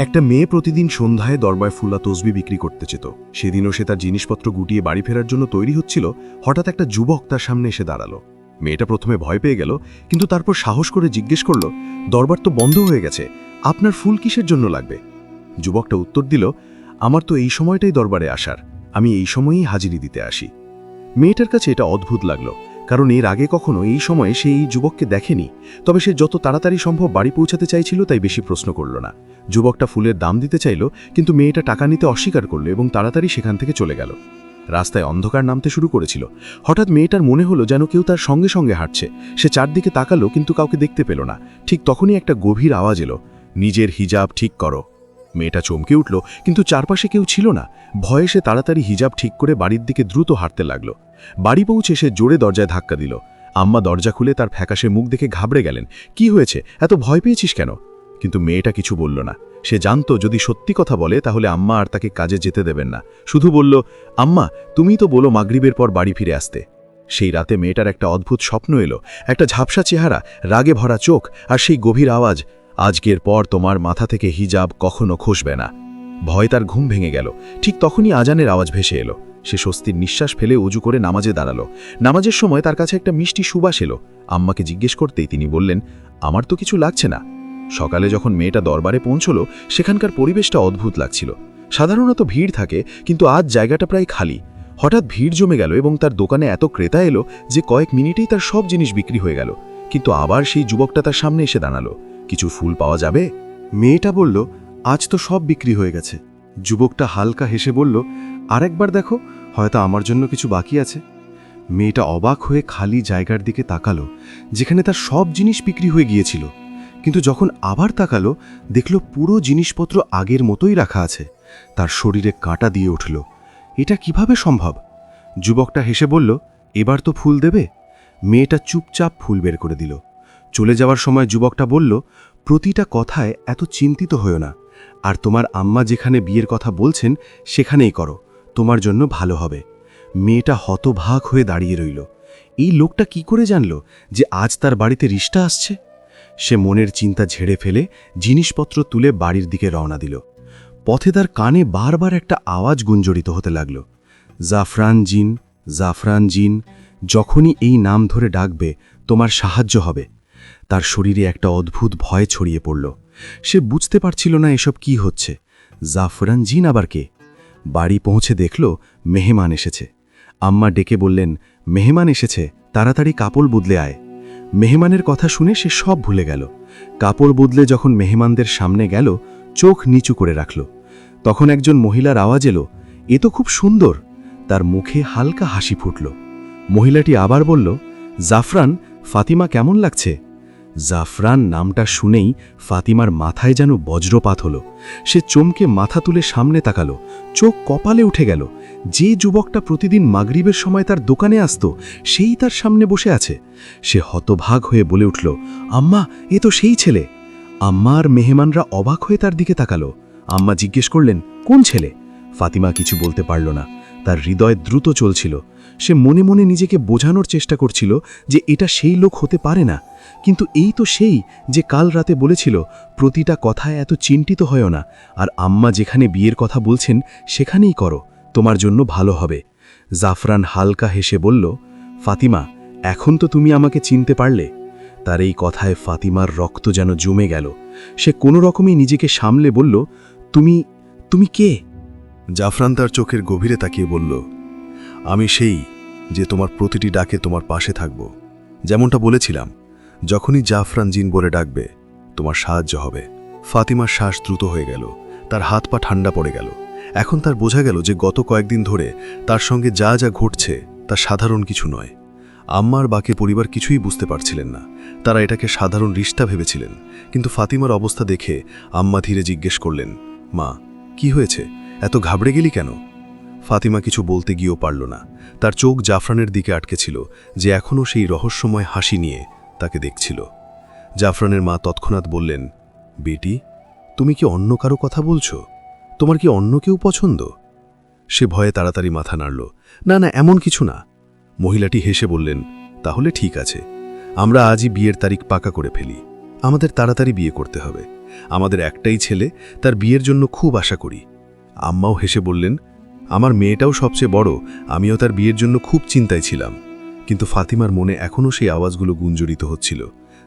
একটা মেয়ে প্রতিদিন সন্ধ্যায় দরবায় ফুলা তসবি বিক্রি করতে যেত সেদিনও সে তার জিনিসপত্র গুটিয়ে বাড়ি ফেরার জন্য তৈরি হচ্ছিল, হঠাৎ একটা যুবক তার সামনে এসে দাঁড়াল। মেয়েটা প্রথমে ভয় পেয়ে গেল, কিন্তু তারপর সাহস করে জিজ্ঞেস করল, দরবার তো বন্ধ হয়ে গেছে, আপনার ফুল কিসের জন্য লাগবে? যুবকটা উত্তর দিল, আমার তো এই সময়টাই দরবারে আসার, আমি এই সময়েই হাজিরি দিতে আসি। মেয়েটার কাছে এটা অদ্ভুত লাগল কারণ এর আগে কখনো এই সময়ে সে এই যুবককে দেখেনি। তবে সে যত তাড়াতাড়ি সম্ভব বাড়ি পৌঁছাতে চাইছিল তাই বেশি প্রশ্ন করল না। যুবকটা ফুলের দাম দিতে চাইল, কিন্তু মেয়েটা টাকা নিতে অস্বীকার করল এবং তাড়াতাড়ি সেখান থেকে চলে গেল। রাস্তায় অন্ধকার নামতে শুরু করেছিল। হঠাৎ মেয়েটার মনে হলো যেন কেউ তার সঙ্গে সঙ্গে হাঁটছে। সে চারদিকে তাকালো, কিন্তু কাউকে দেখতে পেল না। ঠিক তখনই একটা গভীর আওয়াজ এলো। নিজের হিজাব ঠিক করো। মেয়েটা চমকে উঠল, কিন্তু চারপাশে কেউ ছিল না। ভয়ে সে তাড়াতাড়ি হিজাব ঠিক করে বাড়ির দিকে দ্রুত হাঁটতে লাগল। বাড়ি পৌঁছে সে জোরে দরজায় ধাক্কা দিল। আম্মা দরজা খুলে তার ফ্যাকাশে মুখ দেখে ঘাবড়ে গেলেন। কি হয়েছে? এত ভয় পেয়েছিস কেন? কিন্তু মেয়েটা কিছু বলল না। সে জানতো, যদি সত্যি কথা বলে, তাহলে আম্মা আর তাকে কাজে যেতে দেবেন না। শুধু বলল, আম্মা তুমি তো বলো মাগরিবের পর বাড়ি ফিরে আসতে। সেই রাতে মেয়েটার একটা অদ্ভুত স্বপ্ন এলো। একটা ঝাপসা চেহারা, রাগে ভরা চোখ, আর সেই গভীর আওয়াজ আজকের পর তোমার মাথা থেকে হিজাব কখনো খসবে না। ভয় তার ঘুম ভেঙে গেল। ঠিক তখনই আজানের আওয়াজ ভেসে এলো। সে স্বস্তির নিঃশ্বাস ফেলে উজু করে নামাজে দাঁড়াল। নামাজের সময় তার কাছে একটা মিষ্টি সুবাস এলো। আম্মাকে জিজ্ঞেস করতেই তিনি বললেন, আমার তো কিছু লাগছে না? সকালে যখন মেয়েটা দরবারে পৌঁছল, সেখানকার পরিবেশটা অদ্ভুত লাগছিল। সাধারণত ভিড় থাকে, কিন্তু আজ জায়গাটা প্রায় খালি। হঠাৎ ভিড় জমে গেল এবং তার দোকানে এত ক্রেতা এলো যে কয়েক মিনিটেই তার সব জিনিস বিক্রি হয়ে গেল। কিন্তু আবার সেই যুবকটা তার সামনে এসে দাঁড়াল। কিছু ফুল পাওয়া যাবে? মেয়েটা বলল, আজ তো সব বিক্রি হয়ে গেছে। যুবকটা হালকা হেসে বলল, আরেকবার দেখো, হয়তো আমার জন্য কিছু বাকি আছে। মেয়েটা অবাক হয়ে খালি জায়গার দিকে তাকালো, যেখানে তার সব জিনিস বিক্রি হয়ে গিয়েছিল। কিন্তু যখন আবার তাকালো, দেখল পুরো জিনিসপত্র আগের মতোই রাখা আছে। তার শরীরে কাঁটা দিয়ে উঠল। এটা কীভাবে সম্ভব? যুবকটা হেসে বলল, এবার তো ফুল দেবে? মেয়েটা চুপচাপ ফুল বের করে দিল। চলে যাওয়ার সময় যুবকটা বলল, প্রতিটা কথায় এত চিন্তিত হয়েও না। আর তোমার আম্মা যেখানে বিয়ের কথা বলছেন, সেখানেই করো। তোমার জন্য ভালো হবে। মেয়েটা হতভাগ হয়ে দাঁড়িয়ে রইল। এই লোকটা কি করে জানল যে আজ তার বাড়িতে রিষ্টা আসছে? সে মনের চিন্তা ঝেড়ে ফেলে জিনিসপত্র তুলে বাড়ির দিকে রওনা দিল। পথে তার কানে বারবার একটা আওয়াজ গুঞ্জরিত হতে লাগল। জাফরান জিন জাফরান জিন, যখনই এই নাম ধরে ডাকবে, তোমার সাহায্য হবে। তার শরীরে একটা অদ্ভুত ভয় ছড়িয়ে পড়ল। সে বুঝতে পারছিল না এসব কি হচ্ছে। জাফরান জিন আবার কে? বাড়ি পৌঁছে দেখল মেহমান এসেছে। আম্মা ডেকে বললেন, মেহমান এসেছে, তাড়াতাড়ি কাপড় বদলে আয়। মেহমানের কথা শুনে সে সব ভুলে গেল। কাপড় বদলে যখন মেহমানদের সামনে গেল, চোখ নিচু করে রাখল। তখন একজন মহিলার আওয়াজ এলো, এ তো খুব সুন্দর। তার মুখে হালকা হাসি ফুটল। মহিলাটি আবার বলল, জাফরান, ফাতিমা কেমন লাগছে? জাফরান নামটা শুনেই ফাতিমার মাথায় যেন বজ্রপাত হলো। সে চমকে মাথা তুলে সামনে তাকালো, চোখ কপালে উঠে গেল। যে যুবকটা প্রতিদিন মাগরিবের সময় তার দোকানে আসতো, সেই তার সামনে বসে আছে। সে হতভাগ হয়ে বলে উঠল, আম্মা, এ তো সেই ছেলে। আম্মা আর মেহমানরা অবাক হয়ে তার দিকে তাকালো। আম্মা জিজ্ঞেস করলেন, কোন ছেলে? ফাতিমা কিছু বলতে পারল না। তার হৃদয় দ্রুত চলছিল। সে মনে মনে নিজেকে বোঝানোর চেষ্টা করছিল যে এটা সেই লোক হতে পারে না। কিন্তু এই তো সেই যে কাল রাতে বলেছিল, প্রতিটা কথায় এত চিন্তিত হয়ও না, আর আম্মা যেখানে বিয়ের কথা বলছেন সেখানেই করো, তোমার জন্য ভালো হবে। জাফরান হালকা হেসে বলল, ফাতিমা, এখন তো তুমি আমাকে চিনতে পারলে। তার এই কথায় ফাতিমার রক্ত যেন জমে গেল। সে কোনো রকমই নিজেকে সামলে বলল, তুমি তুমি কে? জাফরান তার চোখের গভীরে তাকিয়ে বলল আমি সেই যে তোমার প্রতিটি ডাকে তোমার পাশে থাকব। যেমনটা বলেছিলাম, যখনই জাফরান জিন বলে ডাকবে, তোমার সাহায্য হবে। ফাতিমার শ্বাস দ্রুত হয়ে গেল, তার হাত পা ঠান্ডা পড়ে গেল। এখন তার বোঝা গেল যে গত কয়েকদিন ধরে তার সঙ্গে যা যা ঘটছে তা সাধারণ কিছু নয়। আম্মার বাকি পরিবার কিছুই বুঝতে পারছিলেন না। তারা এটাকে সাধারণ রিস্তা ভেবেছিলেন, কিন্তু ফাতিমার অবস্থা দেখে আম্মা ধীরে জিজ্ঞেস করলেন, মা, কি হয়েছে? এত ঘাবড়ে গেলি কেন? ফাতিমা কিছু বলতে গিয়েও পারল না। তার চোখ জাফরানের দিকে আটকে ছিল, যে এখনও সেই রহস্যময় হাসি নিয়ে তাকে দেখছিল। জাফরানের মা তৎক্ষণাৎ বললেন, বেটি, তুমি কি অন্য কারও কথা বলছো? তোমার কি অন্য কেউ পছন্দ? সে ভয়ে তাড়াতাড়ি মাথা নাড়ল, না না, এমন কিছু না। মহিলাটি হেসে বললেন, তাহলে ঠিক আছে। আমরা আজই বিয়ের তারিখ পাকা করে ফেলি। আমাদের তাড়াতাড়ি বিয়ে করতে হবে। আমাদের একটাই ছেলে, তার বিয়ের জন্য খুব আশা করি। আম্মাও হেসে বললেন আমার মেয়েটাও সবচেয়ে বড়, আমিও তার বিয়ের জন্য খুব চিন্তায় ছিলাম। কিন্তু ফাতিমার মনে এখনও সেই আওয়াজগুলো গুঞ্জরিত হচ্ছিল।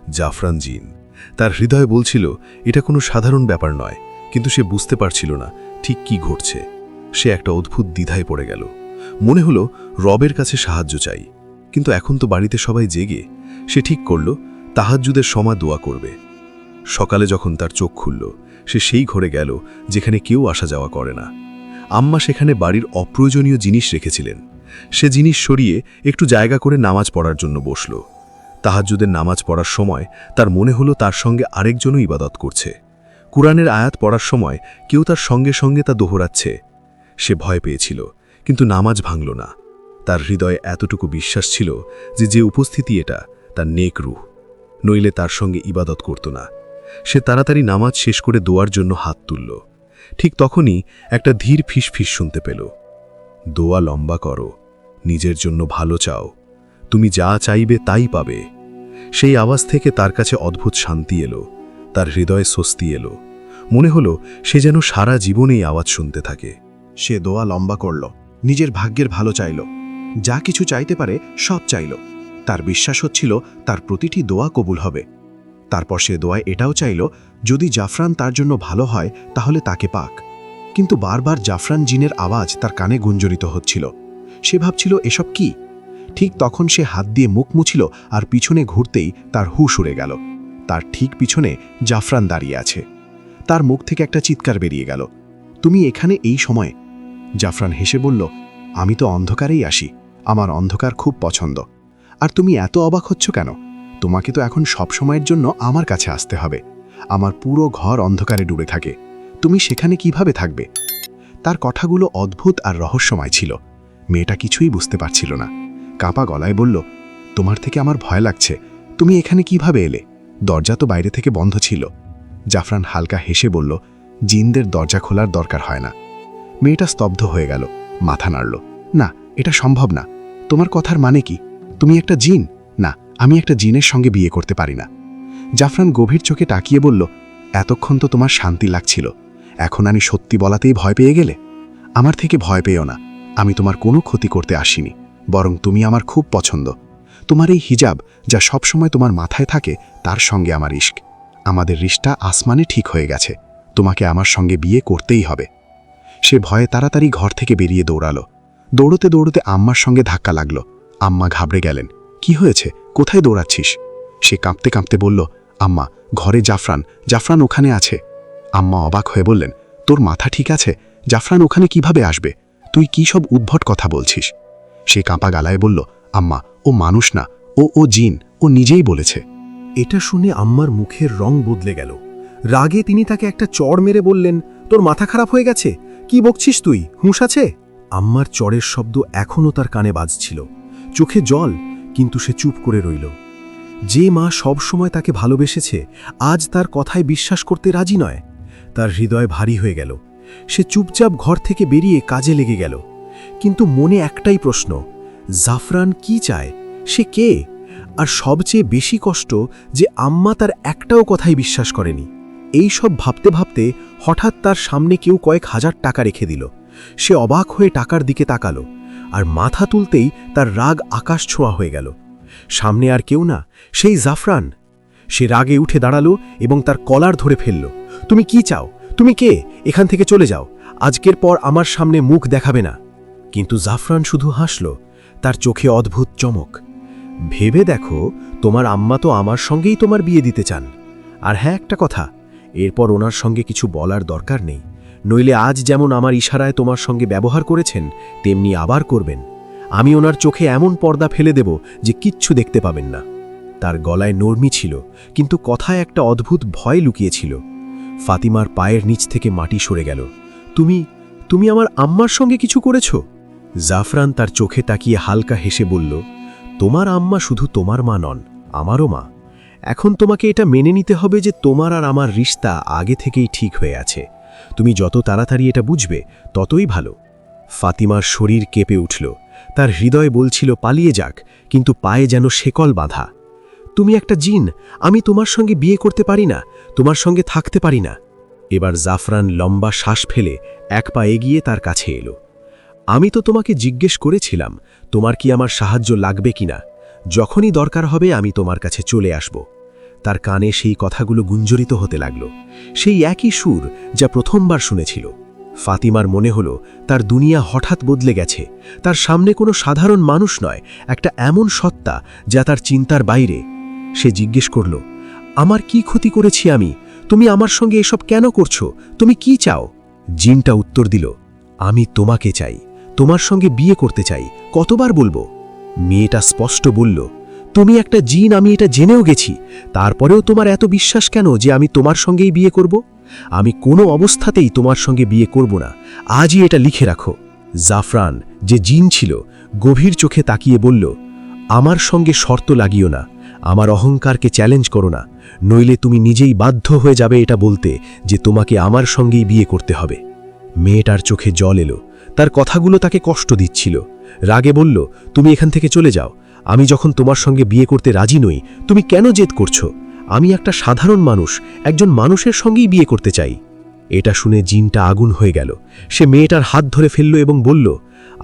জাফরান জিন। তার হৃদয় বলছিল, এটা কোনো সাধারণ ব্যাপার নয়। কিন্তু সে বুঝতে পারছিল না, ঠিক কি ঘটছে। সে একটা অদ্ভুত দ্বিধায় পড়ে গেল। মনে হলো, রবের কাছে সাহায্য চাই। কিন্তু এখন তো বাড়িতে সবাই জেগে। সে ঠিক করল, তাহাজ্জুদের সময় দোয়া করবে। সকালে যখন তার চোখ খুলল, সে সেই ঘরে গেল, যেখানে কেউ আসা যাওয়া করে না। আম্মা সেখানে বাড়ির অপ্রয়োজনীয় জিনিস রেখেছিলেন। সে জিনিস সরিয়ে একটু জায়গা করে নামাজ পড়ার জন্য বসল। তাহাজ্জুদের নামাজ পড়ার সময় তার মনে হলো তার সঙ্গে আরেকজনও ইবাদত করছে। কুরআনের আয়াত পড়ার সময় কেউ তার সঙ্গে সঙ্গে তা দোহরাচ্ছে। সে ভয় পেয়েছিল, কিন্তু নামাজ ভাঙল না। তার হৃদয়ে এতটুকু বিশ্বাস ছিল যে যে উপস্থিতি এটা, তার নেক রুহ। নইলে তার সঙ্গে ইবাদত করত না। সে তাড়াতাড়ি নামাজ শেষ করে দোয়ার জন্য হাত তুলল। ঠিক তখনই একটা ধীর ফিসফিস শুনতে পেল। দোয়া লম্বা করো, নিজের জন্য ভালো চাও। তুমি যা চাইবে তাই পাবে। সেই আওয়াজ থেকে তার কাছে অদ্ভুত শান্তি এলো, তার হৃদয়ে স্বস্তি এলো। মনে হলো সে যেন সারা জীবনেই আওয়াজ শুনতে থাকে। সে দোয়া লম্বা করল, নিজের ভাগ্যের ভালো চাইল। যা কিছু চাইতে পারে সব চাইল। তার বিশ্বাস হচ্ছিল তার প্রতিটি দোয়া কবুল হবে। তারপর সে দোয়ায় এটাও চাইল যদি জাফরান তার জন্য ভালো হয়, তাহলে তাকে পাক। কিন্তু বারবার জাফরান জিনের আওয়াজ তার কানে গুঞ্জরিত হচ্ছিল। সে ভাবছিল, এসব কি? ঠিক তখন সে হাত দিয়ে মুখ মুছিল আর পিছনে ঘুরতেই তার হুশ উড়ে গেল। তার ঠিক পিছনে জাফরান দাঁড়িয়ে আছে। তার মুখ থেকে একটা চিৎকার বেরিয়ে গেল। তুমি এখানে এই সময়ে? জাফরান হেসে বলল, আমি তো অন্ধকারেই আসি। আমার অন্ধকার খুব পছন্দ। আর তুমি এত অবাক হচ্ছ কেন? তোমাকে তো এখন সব সময়ের জন্য আমার কাছে আসতে হবে। আমার পুরো ঘর অন্ধকারে ডুবে থাকে। তুমি সেখানে কীভাবে থাকবে? তার কথাগুলো অদ্ভুত আর রহস্যময় ছিল। মেয়েটা কিছুই বুঝতে পারছিল না। কাঁপা গলায় বলল, তোমার থেকে আমার ভয় লাগছে। তুমি এখানে কীভাবে এলে? দরজা তো বাইরে থেকে বন্ধ ছিল। জাফরান হালকা হেসে বলল, জিনদের দরজা খোলার দরকার হয় না। মেয়েটা স্তব্ধ হয়ে গেল, মাথা নাড়ল, না, এটা সম্ভব না। তোমার কথার মানে কি? তুমি একটা জিন? না, আমি একটা জিনের সঙ্গে বিয়ে করতে পারি না। জাফরান গভীর চোখে তাকিয়ে বলল, এতক্ষণ তো তোমার শান্তি লাগছিল। এখন আমি সত্যি বলাতেই ভয় পেয়ে গেলে? আমার থেকে ভয় পেও না। আমি তোমার কোনো ক্ষতি করতে আসিনি, বরং তুমি আমার খুব পছন্দ। তোমার এই হিজাব, যা সবসময় তোমার মাথায় থাকে, তার সঙ্গে আমার ইস্ক আমাদের রিশটা আসমানে ঠিক হয়ে গেছে। তোমাকে আমার সঙ্গে বিয়ে করতেই হবে। সে ভয়ে তাড়াতাড়ি ঘর থেকে বেরিয়ে দৌড়ালো। দৌড়তে দৌড়তে আম্মার সঙ্গে ধাক্কা লাগল। আম্মা ঘাবড়ে গেলেন, কি হয়েছে? কোথায় দৌড়াচ্ছিস? সে কাঁপতে কাঁপতে বলল, আম্মা, ঘরে জাফরান জাফরান ওখানে আছে। আম্মা অবাক হয়ে বললেন, তোর মাথা ঠিক আছে? জাফরান ওখানে কীভাবে আসবে? তুই কি সব উদ্ভট কথা বলছিস? সে কাঁপা গালায় বলল, আম্মা, ও মানুষ না, ও ও জিন, ও নিজেই বলেছে। এটা শুনে আম্মার মুখের রং বদলে গেল। রাগে তিনি তাকে একটা চড় মেরে বললেন, তোর মাথা খারাপ হয়ে গেছে? কি বকছিস তুই? হুঁশ আছে? আম্মার চড়ের শব্দ এখনও তার কানে বাজছিল। চোখে জল, কিন্তু সে চুপ করে রইল। যে মা সবসময় তাকে ভালোবেসেছে, আজ তার কথায় বিশ্বাস করতে রাজি নয়। তার হৃদয় ভারী হয়ে গেল। সে চুপচাপ ঘর থেকে বেরিয়ে কাজে লেগে গেল। কিন্তু মনে একটাই প্রশ্ন, জাফরান কি চায়? সে কে? আর সবচেয়ে বেশি কষ্ট যে আম্মা তার একটাও কথাই বিশ্বাস করেনি। এই সব ভাবতে ভাবতে হঠাৎ তার সামনে কেউ কয়েক হাজার টাকা রেখে দিল। সে অবাক হয়ে টাকার দিকে তাকালো। আর মাথা তুলতেই তার রাগ আকাশ ছোঁয়া হয়ে গেল। সামনে আর কেউ না, সেই জাফরান। সে রাগে উঠে দাঁড়াল এবং তার কলার ধরে ফেলল। তুমি কি চাও? তুমি কে? এখান থেকে চলে যাও। আজকের পর আমার সামনে মুখ দেখাবে না। কিন্তু জাফরান শুধু হাসল, তার চোখে অদ্ভুত চমক। ভেবে দেখো, তোমার আম্মা তো আমার সঙ্গেই তোমার বিয়ে দিতে চান। আর হ্যাঁ একটা কথা, এরপর ওনার সঙ্গে কিছু বলার দরকার নেই। নইলে আজ যেমন আমার ইশারায় তোমার সঙ্গে ব্যবহার করেছেন, তেমনি আবার করবেন। আমি ওনার চোখে এমন পর্দা ফেলে দেব যে কিচ্ছু দেখতে পাবেন না। তার গলায় নরমি ছিল, কিন্তু কথায় একটা অদ্ভুত ভয় লুকিয়েছিল। ফাতিমার পায়ের নিচ থেকে মাটি সরে গেল। তুমি তুমি আমার আম্মার সঙ্গে কিছু করেছ? জাফরান তার চোখে তাকিয়ে হালকা হেসে বলল, তোমার আম্মা শুধু তোমার মা নন, আমারও মা। এখন তোমাকে এটা মেনে নিতে হবে যে তোমার আর আমার রিস্তা আগে থেকেই ঠিক হয়ে আছে। তুমি যত তাড়াতাড়ি এটা বুঝবে, ততই ভালো। ফাতিমার শরীর কেঁপে উঠল। তার হৃদয় বলছিল, পালিয়ে যাক, কিন্তু পায়ে যেন শেকল বাঁধা। তুমি একটা জিন, আমি তোমার সঙ্গে বিয়ে করতে পারি না, তোমার সঙ্গে থাকতে পারি না। এবার জাফরান লম্বা শ্বাস ফেলে এক পা এগিয়ে তার কাছে এলো। আমি তো তোমাকে জিজ্ঞেস করেছিলাম, তোমার কি আমার সাহায্য লাগবে কিনা যখনই দরকার হবে আমি তোমার কাছে চলে আসব। তার কানে সেই কথাগুলো গুঞ্জরিত হতে লাগল। সেই একই সুর যা প্রথমবার শুনেছিল। ফাতিমার মনে হলো, তার দুনিয়া হঠাৎ বদলে গেছে। তার সামনে কোনো সাধারণ মানুষ নয়, একটা এমন সত্তা যা তার চিন্তার বাইরে। সে জিজ্ঞেস করল, আমার কি ক্ষতি করেছি আমি? তুমি আমার সঙ্গে এসব কেন করছ? তুমি কি চাও? জিনটা উত্তর দিল, আমি তোমাকে চাই, তোমার সঙ্গে বিয়ে করতে চাই, কতবার বলব? মেয়েটা স্পষ্ট বলল তুমি একটা জিন, আমি এটা জেনেও গেছি। তারপরেও তোমার এত বিশ্বাস কেন যে আমি তোমার সঙ্গেই বিয়ে করব? আমি কোনো অবস্থাতেই তোমার সঙ্গে বিয়ে করব না। আজই এটা লিখে রাখো। জাফরান, যে জিন ছিল, গভীর চোখে তাকিয়ে বলল, আমার সঙ্গে শর্ত লাগিও না। আমার অহংকারকে চ্যালেঞ্জ করো না। নইলে তুমি নিজেই বাধ্য হয়ে যাবে এটা বলতে যে তোমাকে আমার সঙ্গেই বিয়ে করতে হবে। মেয়েটার চোখে জল এলো। তার কথাগুলো তাকে কষ্ট দিচ্ছিল। রাগে বলল, তুমি এখান থেকে চলে যাও। আমি যখন তোমার সঙ্গে বিয়ে করতে রাজি নই, তুমি কেন জেদ করছ? আমি একটা সাধারণ মানুষ, একজন মানুষের সঙ্গেই বিয়ে করতে চাই। এটা শুনে জিনটা আগুন হয়ে গেল। সে মেয়েটার হাত ধরে ফেলল এবং বলল,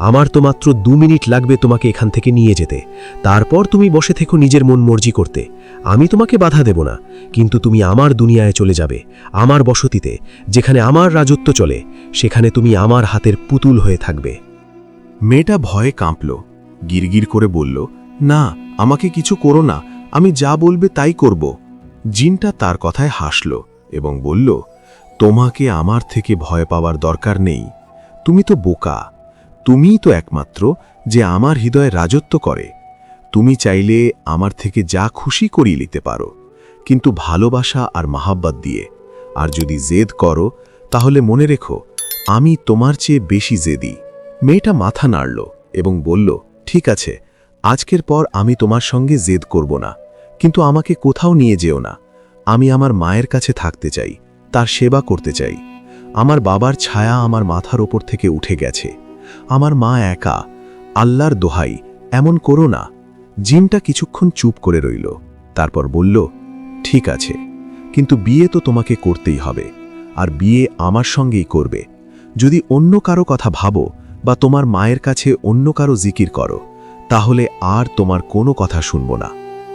আমার তো মাত্র দু মিনিট লাগবে তোমাকে এখান থেকে নিয়ে যেতে। তারপর তুমি বসে থেকো নিজের মন মর্জি করতে। আমি তোমাকে বাধা দেব না, কিন্তু তুমি আমার দুনিয়ায় চলে যাবে, আমার বসতিতে, যেখানে আমার রাজত্ব চলে, সেখানে তুমি আমার হাতের পুতুল হয়ে থাকবে। মেয়েটা ভয়ে কাঁপল, গিরগির করে বলল না, আমাকে কিছু করো না, আমি যা বলবে তাই করব। জিনটা তার কথায় হাসল এবং বলল, তোমাকে আমার থেকে ভয় পাওয়ার দরকার নেই। তুমি তো বোকা। তুমিই তো একমাত্র যে আমার হৃদয়ে রাজত্ব করে। তুমি চাইলে আমার থেকে যা খুশি করিয়ে নিতে পারো, কিন্তু ভালোবাসা আর মাহাব্বাত দিয়ে। আর যদি জেদ করো, তাহলে মনে রেখো, আমি তোমার চেয়ে বেশি জেদি। মেয়েটা মাথা নাড়ল এবং বলল, ঠিক আছে আজকের পর আমি তোমার সঙ্গে জেদ করব না, কিন্তু আমাকে কোথাও নিয়ে যেও না। আমি আমার মায়ের কাছে থাকতে চাই, তার সেবা করতে চাই। আমার বাবার ছায়া আমার মাথার ওপর থেকে উঠে গেছে। আমার মা একা, আল্লাহর দোহাই, এমন করো না। জিমটা কিছুক্ষণ চুপ করে রইল, তারপর বলল, ঠিক আছে, কিন্তু বিয়ে তো তোমাকে করতেই হবে, আর বিয়ে আমার সঙ্গেই করবে। যদি অন্য কারও কথা ভাবো বা তোমার মায়ের কাছে অন্য কারও জিকির করো তাহলে আর তোমার কোনো কথা শুনব না।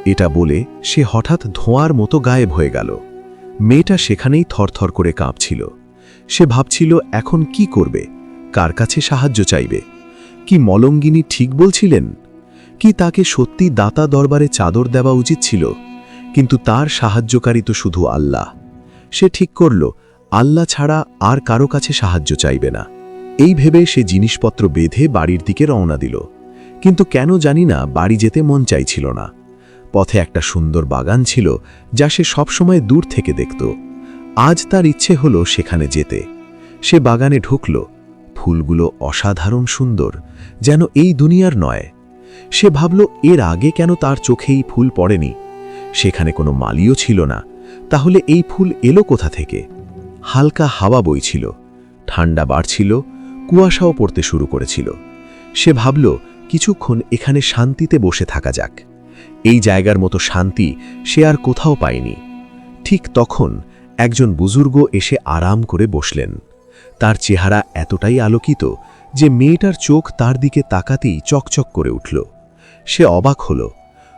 এটা বলে সে হঠাৎ ধোঁয়ার মতো গায়েব হয়ে গেল। মেয়েটা সেখানেই থরথর করে কাঁপছিল। সে ভাবছিল, এখন কি করবে? কার কাছে সাহায্য চাইবে? কি মলঙ্গিনী ঠিক বলছিলেন? কি তাকে সত্যি দাতা দরবারে চাদর দেওয়া উচিত ছিল? কিন্তু তার সাহায্যকারী তো শুধু আল্লাহ। সে ঠিক করল, আল্লাহ ছাড়া আর কারও কাছে সাহায্য চাইবে না। এই ভেবে সে জিনিসপত্র বেঁধে বাড়ির দিকে রওনা দিল। কিন্তু কেন জানি না বাড়ি যেতে মন চাইছিল না। পথে একটা সুন্দর বাগান ছিল যা সে সবসময় দূর থেকে দেখত। আজ তার ইচ্ছে হলো সেখানে যেতে। সে বাগানে ঢুকল। ফুলগুলো অসাধারণ সুন্দর, যেন এই দুনিয়ার নয়। সে ভাবল, এর আগে কেন তার চোখেই ফুল পড়েনি? সেখানে কোনো মালিও ছিল না। তাহলে এই ফুল এলো কোথা থেকে? হালকা হাওয়া বইছিল। ঠান্ডা বাড়ছিল, কুয়াশাও পড়তে শুরু করেছিল। সে ভাবল কিছুক্ষণ এখানে শান্তিতে বসে থাকা যাক। এই জায়গার মতো শান্তি সে আর কোথাও পায়নি। ঠিক তখন একজন বুজুর্গ এসে আরাম করে বসলেন। তার চেহারা এতটাই আলোকিত যে মেয়েটার চোখ তার দিকে তাকাতেই চকচক করে উঠল। সে অবাক হল,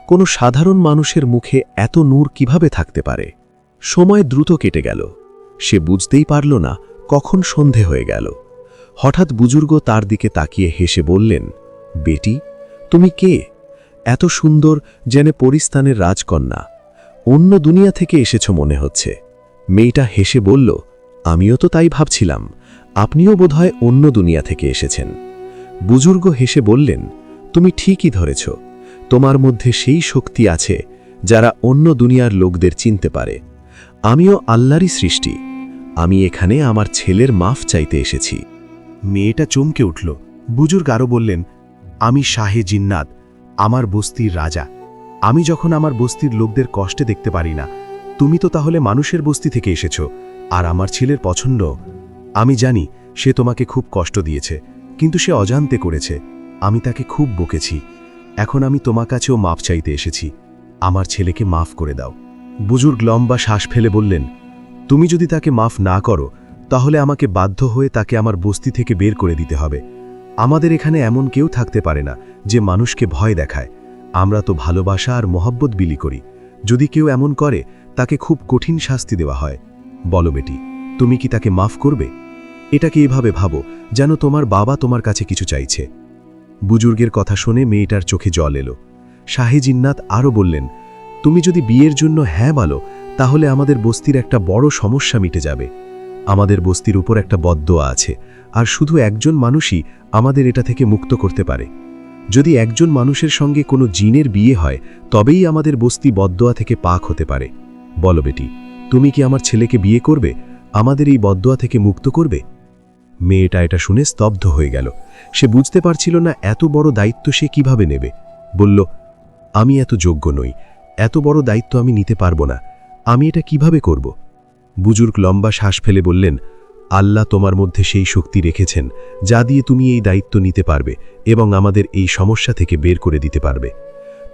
কোনো সাধারণ মানুষের মুখে এত নূর কীভাবে থাকতে পারে? সময় দ্রুত কেটে গেল। সে বুঝতেই পারল না কখন সন্ধে হয়ে গেল। হঠাৎ বুজুর্গ তার দিকে তাকিয়ে হেসে বললেন বেটি, তুমি কে? এত সুন্দর যেন পরিস্তানের রাজকন্যা। অন্য দুনিয়া থেকে এসেছ মনে হচ্ছে। মেয়েটা হেসে বলল, আমিও তো তাই ভাবছিলাম। আপনিও বোধহয় অন্য দুনিয়া থেকে এসেছেন। বুজুর্গ হেসে বললেন, তুমি ঠিকই ধরেছ। তোমার মধ্যে সেই শক্তি আছে যারা অন্য দুনিয়ার লোকদের চিনতে পারে। আমিও আল্লাহরই সৃষ্টি। আমি এখানে আমার ছেলের মাফ চাইতে এসেছি। মেয়েটা চমকে উঠল। বুজুর্গ আরও বললেন আমি শাহে জিন্নাত, আমার বস্তির রাজা। আমি যখন আমার বস্তির লোকদের কষ্টে দেখতে পারি না, তুমি তো তাহলে মানুষের বস্তি থেকে এসেছ, আর আমার ছেলের পছন্দ? আমি জানি সে তোমাকে খুব কষ্ট দিয়েছে, কিন্তু সে অজান্তে করেছে, আমি তাকে খুব বকেছি। এখন আমি তোমার কাছেও মাপ চাইতে এসেছি, আমার ছেলেকে মাফ করে দাও। বুজুর্গ লম্বা শ্বাস ফেলে বললেন, তুমি যদি তাকে মাফ না করো, তাহলে আমাকে বাধ্য হয়ে তাকে আমার বস্তি থেকে বের করে দিতে হবে। আমাদের এখানে এমন কেউ থাকতে পারে না যে মানুষকে ভয় দেখায়। আমরা তো ভালোবাসা আর মহব্বত বিলি করি। যদি কেউ এমন করে, তাকে খুব কঠিন শাস্তি দেওয়া হয়। বলো বেটি, তুমি কি তাকে মাফ করবে? এটাকে এভাবে ভাবো যেন তোমার বাবা তোমার কাছে কিছু চাইছে? বুজুর্গের কথা শুনে মেয়েটার চোখে জল এলো। শাহে জিন্নাত আরও বললেন, তুমি যদি বিয়ের জন্য হ্যাঁ বলো, তাহলে আমাদের বস্তির একটা বড় সমস্যা মিটে যাবে। আমাদের বস্তির উপর একটা বদ্দোয়া আছে, আর শুধু একজন মানুষই আমাদের এটা থেকে মুক্ত করতে পারে। যদি একজন মানুষের সঙ্গে কোনো জিনের বিয়ে হয়, তবেই আমাদের বস্তি বদ্দোয়া থেকে পাক হতে পারে। বলো বেটি, তুমি কি আমার ছেলেকে বিয়ে করবে? আমাদের এই বদ্দোয়া থেকে মুক্ত করবে? মেয়েটা এটা শুনে স্তব্ধ হয়ে গেল। সে বুঝতে পারছিল না এত বড় দায়িত্ব সে কীভাবে নেবে। বলল, আমি এত যোগ্য নই। এত বড় দায়িত্ব আমি নিতে পারব না। আমি এটা কীভাবে করব? বুজুর্গ লম্বা শ্বাস ফেলে বললেন, আল্লাহ তোমার মধ্যে সেই শক্তি রেখেছেন, যা দিয়ে তুমি এই দায়িত্ব নিতে পারবে এবং আমাদের এই সমস্যা থেকে বের করে দিতে পারবে।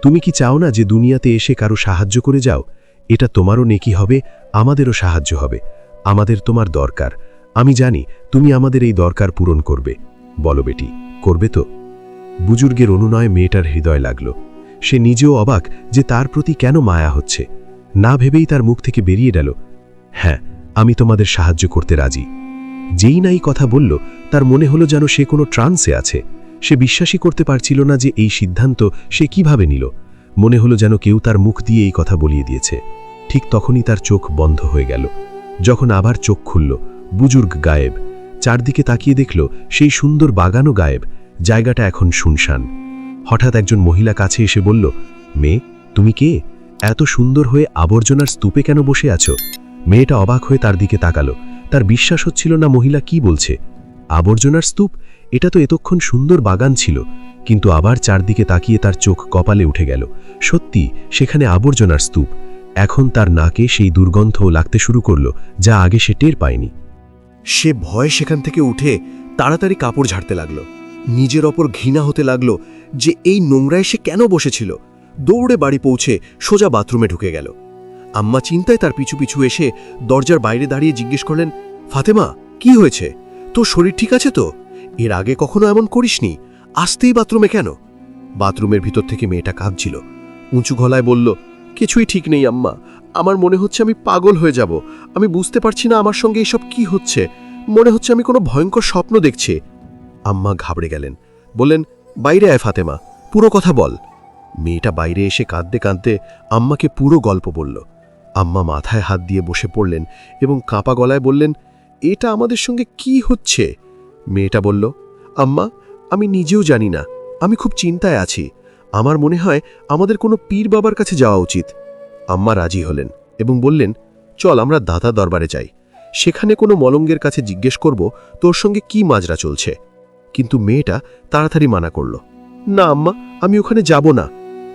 তুমি কি চাও না যে দুনিয়াতে এসে কারও সাহায্য করে যাও? এটা তোমারও নেকি হবে, আমাদেরও সাহায্য হবে। আমাদের তোমার দরকার। আমি জানি তুমি আমাদের এই দরকার পূরণ করবে। বলো বেটি, করবে তো? বুজুর্গের অনুনয় মেয়েটার হৃদয় লাগল। সে নিজেও অবাক যে তার প্রতি কেন মায়া হচ্ছে। না ভেবেই তার মুখ থেকে বেরিয়ে গেল। হ্যাঁ আমি তোমাদের সাহায্য করতে রাজি। যেই নাই কথা বলল, তার মনে হলো যেন সে কোনো ট্রান্সে আছে। সে বিশ্বাসই করতে পারছিল না যে এই সিদ্ধান্ত সে কীভাবে নিল। মনে হলো যেন কেউ তার মুখ দিয়ে এই কথা বলিয়ে দিয়েছে। ঠিক তখনই তার চোখ বন্ধ হয়ে গেল। যখন আবার চোখ খুলল, বুজুর্গ গায়েব। চারদিকে তাকিয়ে দেখল, সেই সুন্দর বাগানও গায়েব, জায়গাটা এখন শুনশান। হঠাৎ একজন মহিলা কাছে এসে বলল, মেয়ে, তুমি কে? এত সুন্দর হয়ে আবর্জনার স্তূপে কেন বসে আছো? মেয়েটা অবাক হয়ে তার দিকে তাকালো। তার বিশ্বাস হচ্ছিল না মহিলা কি বলছে। আবর্জনার স্তূপ? এটা তো এতক্ষণ সুন্দর বাগান ছিল। কিন্তু আবার চারদিকে তাকিয়ে তার চোখ কপালে উঠে গেল। সত্যি, সেখানে আবর্জনার স্তূপ। এখন তার নাকে সেই দুর্গন্ধ লাগতে শুরু করল, যা আগে সে টের পায়নি। সে ভয় সেখান থেকে উঠে তাড়াতাড়ি কাপড় ঝাড়তে লাগল। নিজের ওপর ঘৃণা হতে লাগল যে এই নোংরায় সে কেন বসেছিল। দৌড়ে বাড়ি পৌঁছে সোজা বাথরুমে ঢুকে গেল। আম্মা চিন্তায় তার পিছু পিছু এসে দরজার বাইরে দাঁড়িয়ে জিজ্ঞেস করলেন, ফাতেমা, কি হয়েছে? তোর শরীর ঠিক আছে তো? এর আগে কখনো এমন করিসনি? আসতেই বাথরুমে কেন? বাথরুমের ভিতর থেকে মেয়েটা কাঁদছিল উঁচু গলায় বলল, কিছুই ঠিক নেই আম্মা। আমার মনে হচ্ছে আমি পাগল হয়ে যাব। আমি বুঝতে পারছি না আমার সঙ্গে এসব কি হচ্ছে। মনে হচ্ছে আমি কোনো ভয়ঙ্কর স্বপ্ন দেখছি। আম্মা ঘাবড়ে গেলেন। বললেন, বাইরে আয় ফাতেমা, পুরো কথা বল। মেয়েটা বাইরে এসে কাঁদতে কাঁদতে আম্মাকে পুরো গল্প বলল। আম্মা মাথায় হাত দিয়ে বসে পড়লেন এবং কাঁপা গলায় বললেন, এটা আমাদের সঙ্গে কি হচ্ছে? মেয়েটা বলল, আম্মা, আমি নিজেও জানি না। আমি খুব চিন্তায় আছি। আমার মনে হয় আমাদের কোনো পীর বাবার কাছে যাওয়া উচিত। আম্মা রাজি হলেন এবং বললেন, চল, আমরা দাদা দরবারে যাই। সেখানে কোনো মলঙ্গের কাছে জিজ্ঞেস করব, তোর সঙ্গে কি মাজরা চলছে? কিন্তু মেয়েটা তাড়াতাড়ি মানা করল, না, আম্মা, আমি ওখানে যাব না।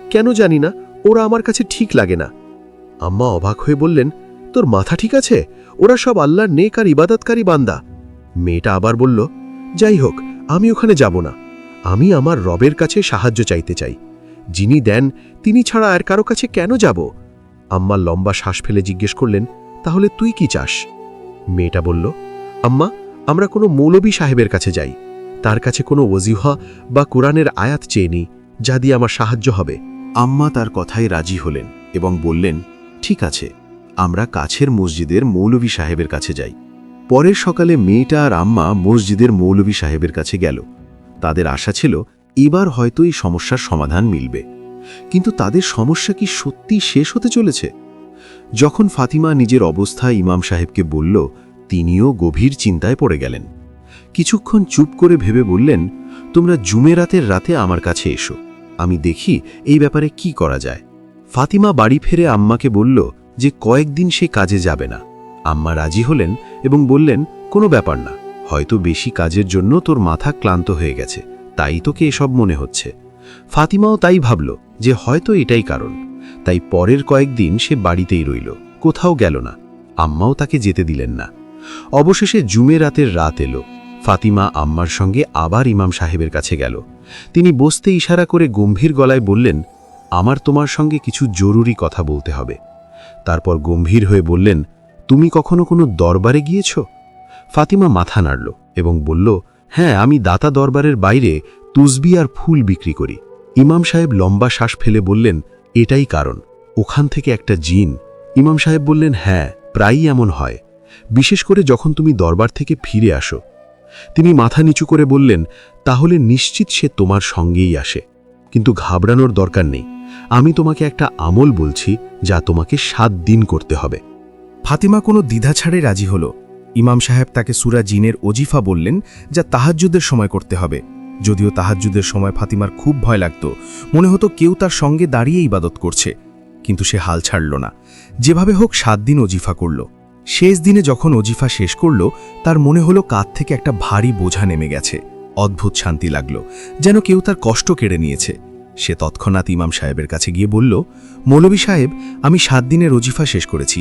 কেন জানি না, ওরা আমার কাছে ঠিক লাগে না। আম্মা অবাক হয়ে বললেন, তোর মাথা ঠিক আছে? ওরা সব আল্লাহর নেক আর ইবাদতকারী বান্দা। মেয়েটা আবার বলল, যাই হোক, আমি ওখানে যাব না। আমি আমার রবের কাছে সাহায্য চাইতে চাই। যিনি দেন, তিনি ছাড়া আর কারও কাছে কেন যাব? আম্মা লম্বা শ্বাস ফেলে জিজ্ঞেস করলেন, তাহলে তুই কি চাস? মেয়েটা বলল, আম্মা, আমরা কোনো মৌলবী সাহেবের কাছে যাই। তার কাছে কোনো ওজিহা বা কোরআনের আয়াত চেয়ে নিই, যা দিয়ে আমার সাহায্য হবে। আম্মা তার কথায় রাজি হলেন এবং বললেন ঠিক আছে, আমরা কাছের মসজিদের মৌলভী সাহেবের কাছে যাই। পরের সকালে মেয়েটা আর আম্মা মসজিদের মৌলভী সাহেবের কাছে গেল। তাদের আশা ছিল এবার হয়তো এই সমস্যার সমাধান মিলবে। কিন্তু তাদের সমস্যা কি সত্যি শেষ হতে চলেছে? যখন ফাতিমা নিজের অবস্থা ইমাম সাহেবকে বলল, তিনিও গভীর চিন্তায় পড়ে গেলেন। কিছুক্ষণ চুপ করে ভেবে বললেন, তোমরা জুমেরাতের রাতে আমার কাছে এসো। আমি দেখি এই ব্যাপারে কি করা যায়। ফাতিমা বাড়ি ফিরে আম্মাকে বলল যে কয়েকদিন সে কাজে যাবে না। আম্মা রাজি হলেন এবং বললেন, কোনো ব্যাপার না, হয়তো বেশি কাজের জন্য তোর মাথা ক্লান্ত হয়ে গেছে, তাই তোকে এসব মনে হচ্ছে। ফাতিমাও তাই ভাবল যে হয়তো এটাই কারণ। তাই পরের কয়েকদিন সে বাড়িতেই রইল, কোথাও গেল না। আম্মাও তাকে যেতে দিলেন না। অবশেষে জুমে রাতের রাত এলো। ফাতিমা আম্মার সঙ্গে আবার ইমাম সাহেবের কাছে গেল। তিনি বসতে ইশারা করে গম্ভীর গলায় বললেন আমার তোমার সঙ্গে কিছু জরুরি কথা বলতে হবে। তারপর গম্ভীর হয়ে বললেন, তুমি কখনো কোনো দরবারে গিয়েছ? ফাতিমা মাথা নাড়ল এবং বলল হ্যাঁ আমি দাতা দরবারের বাইরে তুসবি আর ফুল বিক্রি করি। ইমাম সাহেব লম্বা শ্বাস ফেলে বললেন, এটাই কারণ, ওখান থেকে একটা জিন। ইমাম সাহেব বললেন হ্যাঁ প্রায়ই এমন হয়। বিশেষ করে যখন তুমি দরবার থেকে ফিরে আসো। তিনি মাথা নিচু করে বললেন, তাহলে নিশ্চিত সে তোমার সঙ্গেই আসে। কিন্তু ঘাবড়ানোর দরকার নেই। আমি তোমাকে একটা আমল বলছি যা তোমাকে সাত দিন করতে হবে। ফাতিমা কোনো দ্বিধা ছাড়ে রাজি হল। ইমাম সাহেব তাকে সুরা জিনের অজিফা বললেন যা তাহাজ্জুদের সময় করতে হবে। যদিও তাহাজ্জুদের সময় ফাতিমার খুব ভয় লাগত। মনে হতো কেউ তার সঙ্গে দাঁড়িয়ে ইবাদত করছে। কিন্তু সে হাল ছাড়ল না। যেভাবে হোক সাত দিন ওজিফা করল। শেষ দিনে যখন ওজিফা শেষ করল, তার মনে হলো কাঁধ থেকে একটা ভারী বোঝা নেমে গেছে। অদ্ভুত শান্তি লাগল। যেন কেউ তার কষ্ট কেড়ে নিয়েছে। সে তৎক্ষণাৎ ইমাম সাহেবের কাছে গিয়ে বলল মৌলবী সাহেব, আমি সাত দিনের ওজিফা শেষ করেছি।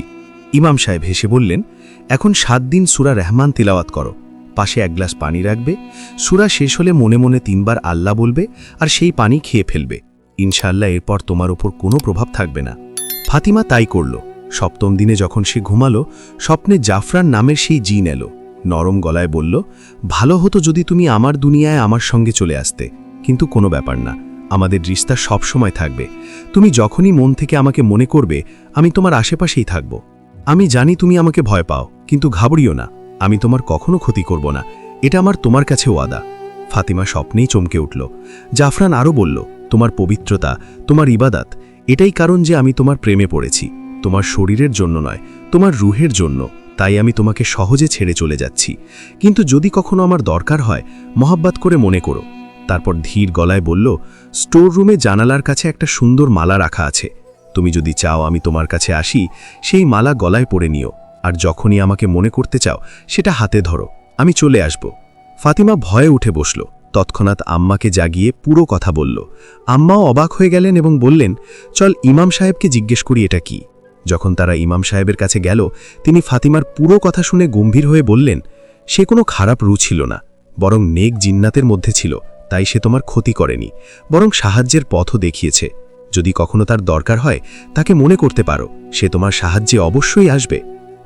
ইমাম সাহেব হেসে বললেন, এখন সাত দিন সুরা রহমান তিলাওয়াত করো। পাশে এক গ্লাস পানি রাখবে। সুরা শেষ হলে মনে মনে তিনবার আল্লাহ বলবে আর সেই পানি খেয়ে ফেলবে। ইনশাল্লাহ এরপর তোমার ওপর কোনো প্রভাব থাকবে না। ফাতিমা তাই করল। সপ্তম দিনে যখন সে ঘুমালো, স্বপ্নে জাফরান নামের সেই জিন এলো। নরম গলায় বলল, ভালো হতো যদি তুমি আমার দুনিয়ায় আমার সঙ্গে চলে আসতে, কিন্তু কোনো ব্যাপার না। আমাদের রিস্তা সবসময় থাকবে। তুমি যখনই মন থেকে আমাকে মনে করবে, আমি তোমার আশেপাশেই থাকব। আমি জানি তুমি আমাকে ভয় পাও, কিন্তু ঘাবড়িও না। আমি তোমার কখনো ক্ষতি করব না। এটা আমার তোমার কাছে ওয়াদা। ফাতিমা স্বপ্নেই চমকে উঠল। জাফরান আরও বলল, তোমার পবিত্রতা, তোমার ইবাদাত, এটাই কারণ যে আমি তোমার প্রেমে পড়েছি। তোমার শরীরের জন্য নয়, তোমার রুহের জন্য। তাই আমি তোমাকে সহজে ছেড়ে চলে যাচ্ছি। কিন্তু যদি কখনো আমার দরকার হয়, মহাব্বাত করে মনে করো। তারপর ধীর গলায় বলল স্টোর রুমে জানালার কাছে একটা সুন্দর মালা রাখা আছে। তুমি যদি চাও আমি তোমার কাছে আসি, সেই মালা গলায় পরে নিও। আর যখনই আমাকে মনে করতে চাও, সেটা হাতে ধরো। আমি চলে আসব। ফাতিমা ভয়ে উঠে বসল। তৎক্ষণাৎ আম্মাকে জাগিয়ে পুরো কথা বলল। আম্মাও অবাক হয়ে গেলেন এবং বললেন, চল ইমাম সাহেবকে জিজ্ঞেস করি এটা কি? যখন তারা ইমাম সাহেবের কাছে গেল, তিনি ফাতিমার পুরো কথা শুনে গম্ভীর হয়ে বললেন, সে কোনো খারাপ রু ছিল না, বরং নেক জিন্নাতের মধ্যে ছিল। তাই সে তোমার ক্ষতি করেনি, বরং সাহায্যের পথও দেখিয়েছে। যদি কখনো তার দরকার হয়, তাকে মনে করতে পারো, সে তোমার সাহায্যে অবশ্যই আসবে।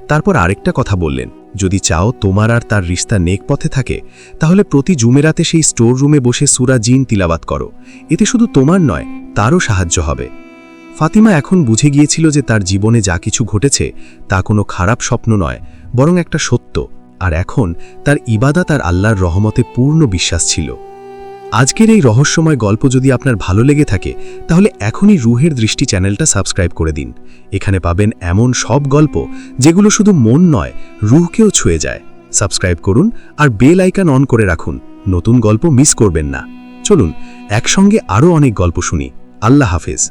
তারপর আরেকটা কথা বললেন, যদি চাও তোমার আর তার রিস্তা নেক পথে থাকে, তাহলে প্রতি জুমেরাতে সেই স্টোর রুমে বসে সুরা জিন তিলাবাত করো। এতে শুধু তোমার নয়, তারও সাহায্য হবে। ফাতিমা এখন বুঝে গিয়েছিল যে তার জীবনে যা কিছু ঘটেছে, তা কোনো খারাপ স্বপ্ন নয়, বরং একটা সত্য। আর এখন তার ইবাদা তার আল্লাহর রহমতে পূর্ণ বিশ্বাস ছিল। আজকের এই রহস্যময় গল্প যদি আপনার ভালো লেগে থাকে, তাহলে এখনই রুহের দৃষ্টি চ্যানেলটা সাবস্ক্রাইব করে দিন। এখানে পাবেন এমন সব গল্প, যেগুলো শুধু মন নয়, রুহকেও ছুঁয়ে যায়। সাবস্ক্রাইব করুন আর বেল আইকন অন করে রাখুন। নতুন গল্প মিস করবেন না। চলুন, একসঙ্গে আরও অনেক গল্প শুনি। আল্লাহ হাফেজ।